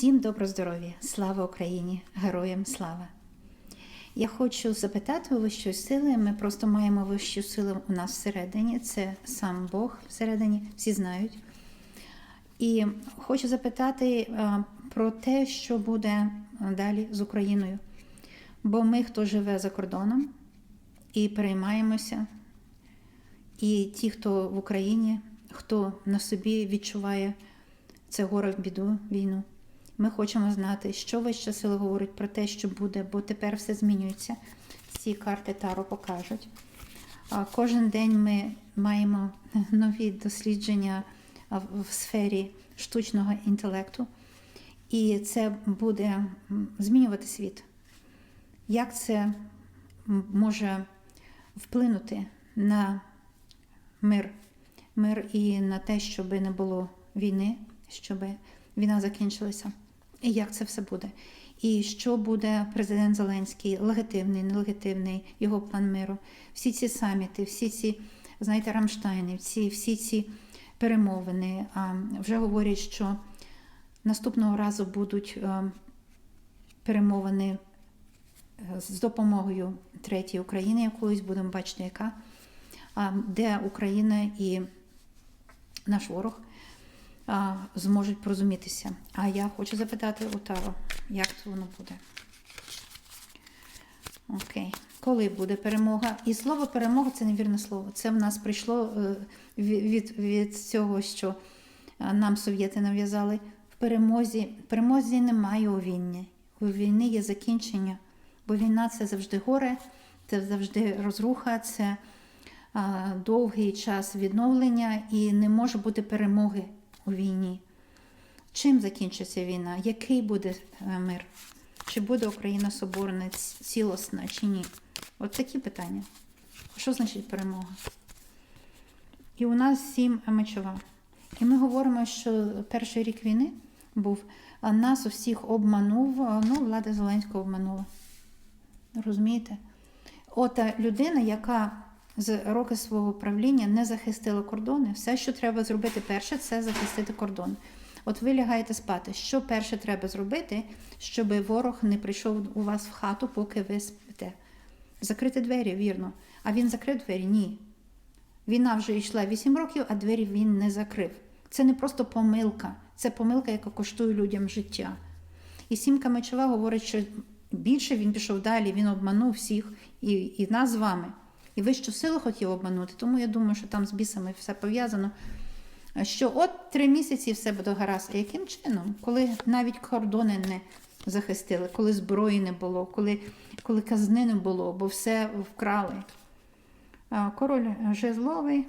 Всім добро здоров'я! Слава Україні! Героям слава! Я хочу запитати у вищої сили. Ми просто маємо вищу силу у нас всередині. Це сам Бог всередині, всі знають. І хочу запитати е, про те, що буде далі з Україною. Бо ми, хто живе за кордоном, і переймаємося, і ті, хто в Україні, хто на собі відчуває це горе в біду, війну. Ми хочемо знати, що вища сила говорить про те, що буде, бо тепер все змінюється. Ці карти Таро покажуть. Кожен день ми маємо нові дослідження в сфері штучного інтелекту, і це буде змінювати світ. Як це може вплинути на мир, мир і на те, щоб не було війни, щоб війна закінчилася? І як це все буде? І що буде президент Зеленський, легітимний, нелегітимний, його план миру? Всі ці саміти, всі ці, знаєте, Рамштайни, всі, всі ці перемовини а, вже говорять, що наступного разу будуть а, перемовини е, з допомогою третьої України якоїсь, будемо бачити, яка, де Україна і наш ворог а, зможуть порозумітися. А я хочу запитати у Таро, як це воно буде. Окей. Коли буде перемога? І слово перемога це невірне слово. Це в нас прийшло е, від, від, цього, що е, нам совєти нав'язали. В перемозі, перемозі немає у війні. У війни є закінчення. Бо війна це завжди горе, це завжди розруха, це довгий час відновлення і не може бути перемоги у війні. Чим закінчиться війна? Який буде е, мир? Чи буде Україна соборна, ц- цілісна, чи ні? От такі питання. Що значить перемога? І у нас сім мечова. І ми говоримо, що перший рік війни був, а нас усіх обманув, ну, влада Зеленського обманула. Розумієте? Ота людина, яка з роки свого правління не захистила кордони, все, що треба зробити перше, це захистити кордон. От ви лягаєте спати. Що перше треба зробити, щоб ворог не прийшов у вас в хату, поки ви спите? Закрити двері, вірно. А він закрив двері? Ні. Війна вже йшла 8 років, а двері він не закрив. Це не просто помилка, це помилка, яка коштує людям життя. І сімка мечова говорить, що більше він пішов далі, він обманув всіх і, і нас з вами. І вищу силу хотів обманути, тому я думаю, що там з бісами все пов'язано. Що от три місяці все буде гаразд. Яким чином? Коли навіть кордони не захистили, коли зброї не було, коли, коли казни не було, бо все вкрали. Король жезловий,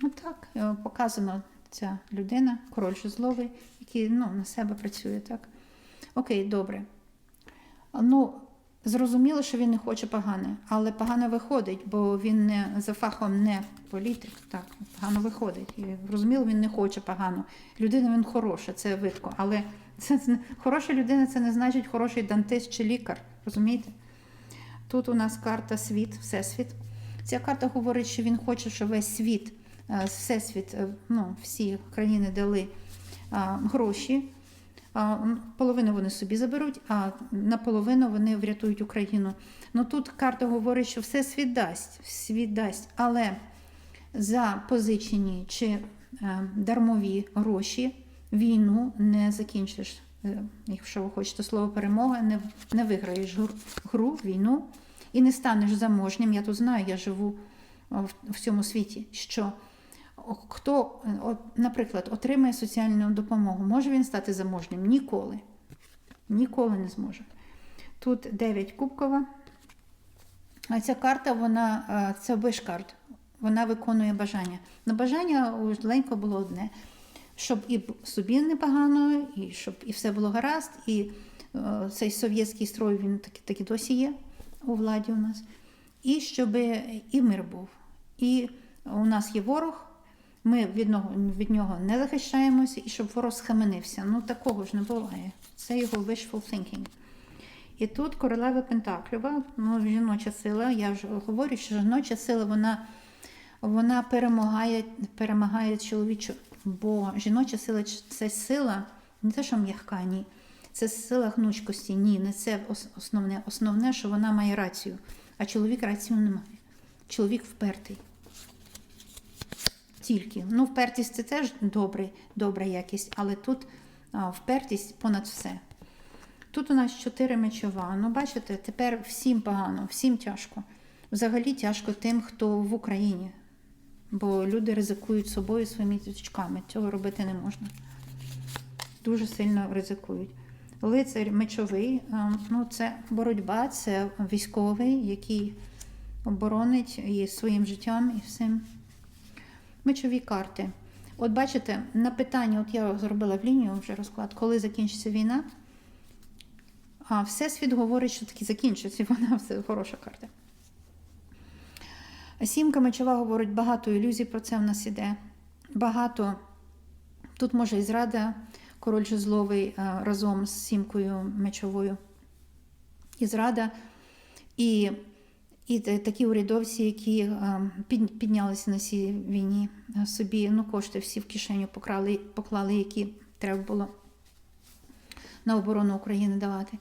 ну так, е, показано ця людина, король жезловий, який ну, на себе працює, так? Окей, добре. Ну, зрозуміло, що він не хоче погане, але погано виходить, бо він не за фахом не політик. Так, погано виходить. І зрозуміло, він не хоче погано. Людина він хороша, це видко. Але це, це хороша людина це не значить хороший дантист чи лікар. Розумієте? Тут у нас карта світ, всесвіт. Ця карта говорить, що він хоче, щоб весь світ, е, всесвіт, е, ну, всі країни дали гроші. Половину вони собі заберуть, а наполовину вони врятують Україну. Ну тут карта говорить, що все світ дасть, світ дасть, але за позичені чи е, дармові гроші війну не закінчиш. Е, Якщо ви хочете слово перемога, не, не виграєш гру, війну і не станеш заможнім. Я тут знаю, я живу в, в цьому світі. що Хто, наприклад, отримає соціальну допомогу, може він стати заможним? Ніколи. Ніколи не зможе. Тут 9 кубкова. А ця карта, вона, е, це виш-карт. Вона виконує бажання. На бажання у було одне: щоб і собі непогано, і щоб і все було гаразд, і е, цей совєтський строй він таки, таки досі є у владі у нас. І щоб і мир був. І у нас є ворог, ми від нього, від нього не захищаємося, і щоб ворог схаменився. Ну такого ж не буває. Це його wishful thinking. І тут королева Пентаклюва, ну, жіноча сила, я вже говорю, що жіноча сила вона, вона перемагає, перемагає чоловічу, бо жіноча сила це сила не те, що м'яка, ні. Це сила гнучкості. Ні, не це основне. Основне, що вона має рацію. А чоловік рацію не має. Чоловік впертий. Тільки. Ну, впертість це теж добрий, добра якість, але тут а, впертість понад все. Тут у нас чотири мечова. Ну, бачите, тепер всім погано, всім тяжко. Взагалі тяжко тим, хто в Україні. Бо люди ризикують собою своїми діточками. Цього робити не можна. Дуже сильно ризикують. Лицар мечовий, ну, це боротьба, це військовий, який оборонить і своїм життям, і всім. Мечові карти. От бачите, на питання, от я зробила в лінію вже розклад, коли закінчиться війна. А Всесвіт говорить, що таки закінчиться, вона все хороша карта. Сімка мечова говорить, багато ілюзій про це в нас іде. Багато. Тут може і зрада, король жезловий разом з сімкою мечовою. І зрада, і, і такі урядовці, які піднялися на цій війні, собі ну, кошти всі в кишеню покрали, поклали, які треба було на оборону України давати.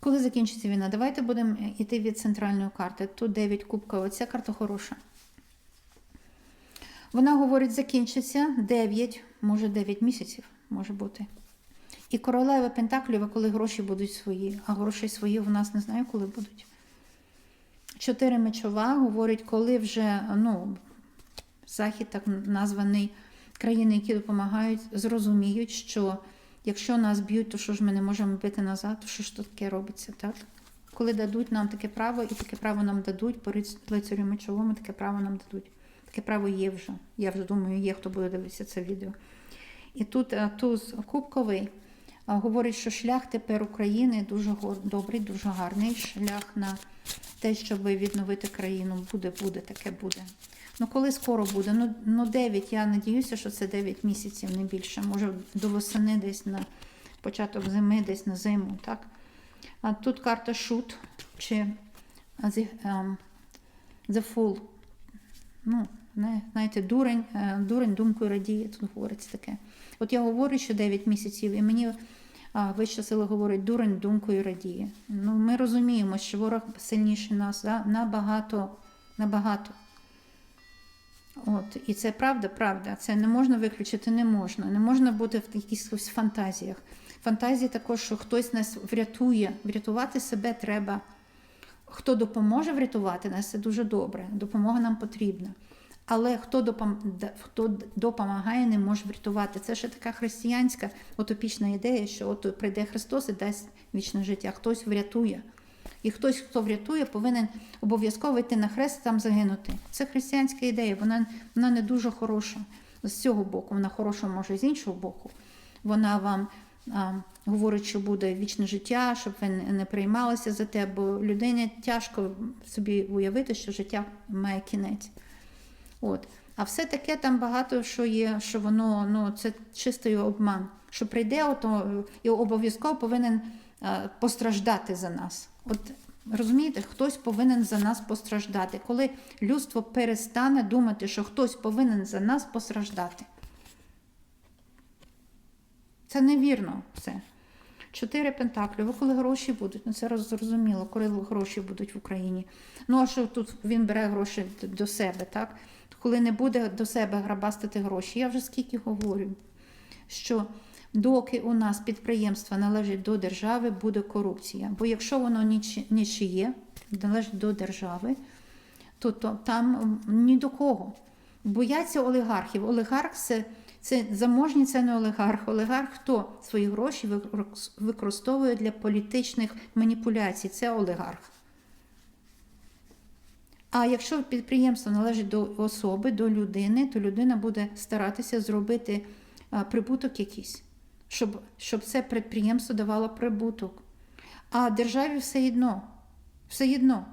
Коли закінчиться війна, давайте будемо йти від центральної карти. Тут 9 кубка, оця карта хороша. Вона говорить, закінчиться 9, може 9 місяців, може бути. І королева Пентаклєва, коли гроші будуть свої, а гроші свої в нас не знаю, коли будуть. Чотири мечова говорить, коли вже ну, Захід так названий, країни, які допомагають, зрозуміють, що якщо нас б'ють, то що ж ми не можемо бити назад, то що ж таке робиться, так? Коли дадуть нам таке право, і таке право нам дадуть, по лицарю мечовому таке право нам дадуть. Таке право є вже. Я вже думаю, є хто буде дивитися це відео. І тут е, туз кубковий говорить, що шлях тепер України дуже добрий, дуже гарний. Шлях на те, щоб відновити країну. Буде, буде, таке буде. Ну, коли скоро буде? Ну, ну 9, я надіюся, що це 9 місяців, не більше. Може, до восени десь на початок зими, десь на зиму, так? А тут карта шут чи ем, the Fool. Ну, знаєте, дурень, е, дурень думкою радіє, тут говориться таке. От я говорю, що 9 місяців, і мені вища сила говорить, дурень думкою радіє. Ну, ми розуміємо, що ворог сильніший нас да? набагато, набагато. От, і це правда, правда. Це не можна виключити, не можна. Не можна бути в якихось фантазіях. Фантазії також, що хтось нас врятує. Врятувати себе треба. Хто допоможе врятувати нас, це дуже добре. Допомога нам потрібна. Але хто, допом... хто допомагає, не може врятувати. Це ще така християнська утопічна ідея, що от прийде Христос і дасть вічне життя. Хтось врятує. І хтось, хто врятує, повинен обов'язково йти на хрест там загинути. Це християнська ідея, вона, вона не дуже хороша з цього боку, вона хороша може з іншого боку. Вона вам а, говорить, що буде вічне життя, щоб ви не приймалися за те, бо людині тяжко собі уявити, що життя має кінець. От. А все таке там багато що є, що воно ну, це чистий обман. Що прийде, ото, і обов'язково повинен е, постраждати за нас. От розумієте, хтось повинен за нас постраждати. Коли людство перестане думати, що хтось повинен за нас постраждати. Це невірно все. Чотири пентаклі. Ви коли гроші будуть? Ну це зрозуміло, коли гроші будуть в Україні. Ну а що тут він бере гроші до себе, так? Коли не буде до себе грабастити гроші, я вже скільки говорю, що доки у нас підприємство належить до держави, буде корупція. Бо якщо воно нічиє, належить до держави, то, то там ні до кого. Бояться олігархів. Олігарх це, це заможні, це не олігарх. Олігарх хто свої гроші використовує для політичних маніпуляцій. Це олігарх. А якщо підприємство належить до особи, до людини, то людина буде старатися зробити прибуток якийсь, щоб, щоб це підприємство давало прибуток. А державі все одно, все одно.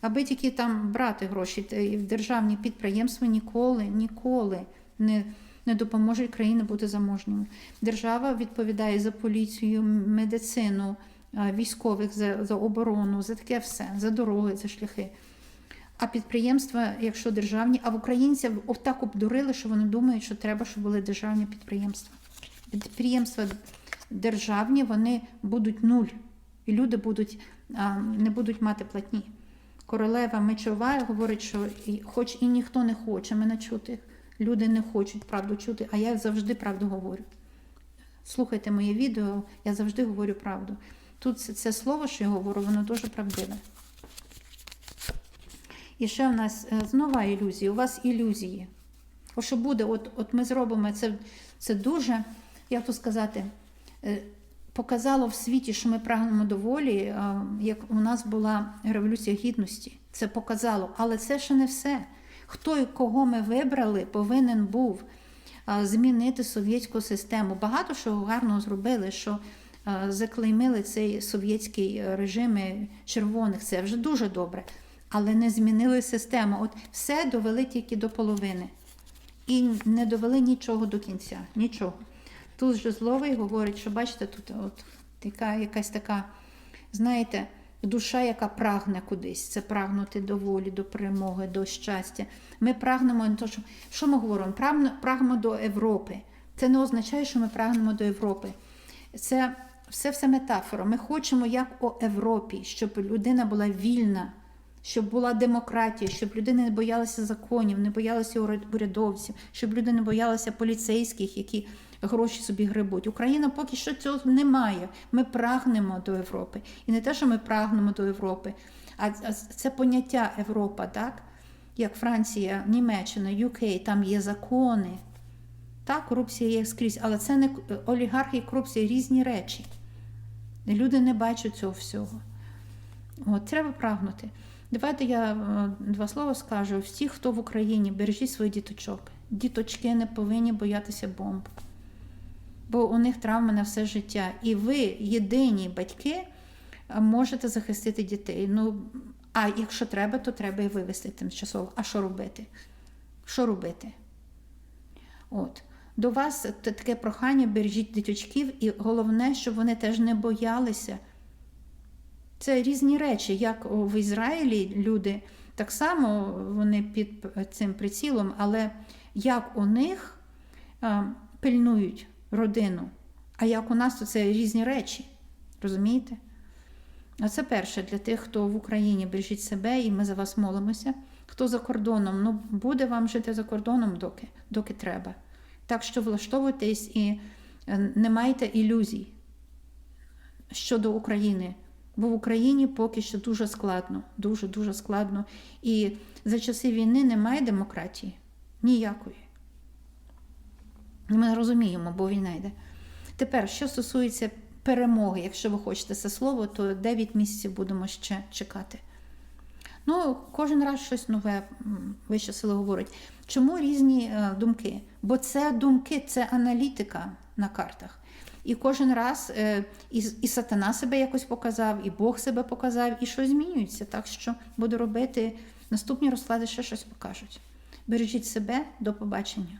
Аби тільки там брати гроші, державні підприємства ніколи, ніколи не, не допоможуть країні бути заможними. Держава відповідає за поліцію, медицину, військових, за, за оборону, за таке все, за дороги, за шляхи. А підприємства, якщо державні, а в українців так обдурили, що вони думають, що треба, щоб були державні підприємства. Підприємства державні, вони будуть нуль. І люди будуть, не будуть мати платні. Королева мечова говорить, що хоч і ніхто не хоче мене чути, люди не хочуть правду чути, а я завжди правду говорю. Слухайте моє відео, я завжди говорю правду. Тут це, слово, що я говорю, воно дуже правдиве. І ще в нас е, нова ілюзія. У вас ілюзії. О, що буде, от, от ми зробимо це, це дуже, як то сказати, е, показало в світі, що ми прагнемо до волі, е, як у нас була революція гідності. Це показало, але це ще не все. Хто і кого ми вибрали, повинен був змінити совєтську систему. Багато що гарного зробили, що заклеймили цей совєтський режим червоних. Це вже дуже добре. Але не змінили систему. От все довели тільки до половини. І не довели нічого до кінця. Нічого. Тут же зловий говорить, що бачите, тут от така, якась така, знаєте, душа, яка прагне кудись. Це прагнути до волі, до перемоги, до щастя. Ми прагнемо то, що, що ми говоримо? Прагнемо, прагнемо до Європи. Це не означає, що ми прагнемо до Європи. Це все все метафора. Ми хочемо, як у Європі, щоб людина була вільна, щоб була демократія, щоб люди не боялися законів, не боялися уряд- урядовців, щоб люди не боялися поліцейських, які гроші собі грибуть. Україна поки що цього немає. Ми прагнемо до Європи. І не те, що ми прагнемо до Європи, а а це поняття Європа, так? Як Франція, Німеччина, UK, там є закони. Так, корупція є скрізь, але це не олігархи і корупція різні речі. Люди не бачать цього всього. От, треба прагнути. Давайте я е, два слова скажу. Всі, хто в Україні, бережіть своїх діточок. Діточки не повинні боятися бомб. Бо у них травми на все життя. І ви, єдині батьки, е, можете захистити дітей. Ну, а якщо треба, то треба і вивезти тимчасово. А що робити? Що робити? От. До вас таке прохання, бережіть діточків, і головне, щоб вони теж не боялися. Це різні речі. Як в Ізраїлі люди так само вони під цим прицілом, але як у них пильнують родину, а як у нас, то це різні речі. Розумієте? А це перше для тих, хто в Україні бережіть себе, і ми за вас молимося. Хто за кордоном, ну буде вам жити за кордоном, доки, доки треба. Так що влаштовуйтесь і е, не майте ілюзій щодо України. Бо в Україні поки що дуже складно, дуже дуже складно. І за часи війни немає демократії ніякої. Ми розуміємо, бо війна йде. Тепер, що стосується перемоги, якщо ви хочете це слово, то 9 місяців будемо ще чекати. Ну, кожен раз щось нове м, вища сила говорить. Чому різні е, думки? Бо це думки, це аналітика на картах. І кожен раз е, і, і сатана себе якось показав, і Бог себе показав, і щось змінюється. Так що буду робити наступні розклади, ще щось покажуть. Бережіть себе, до побачення.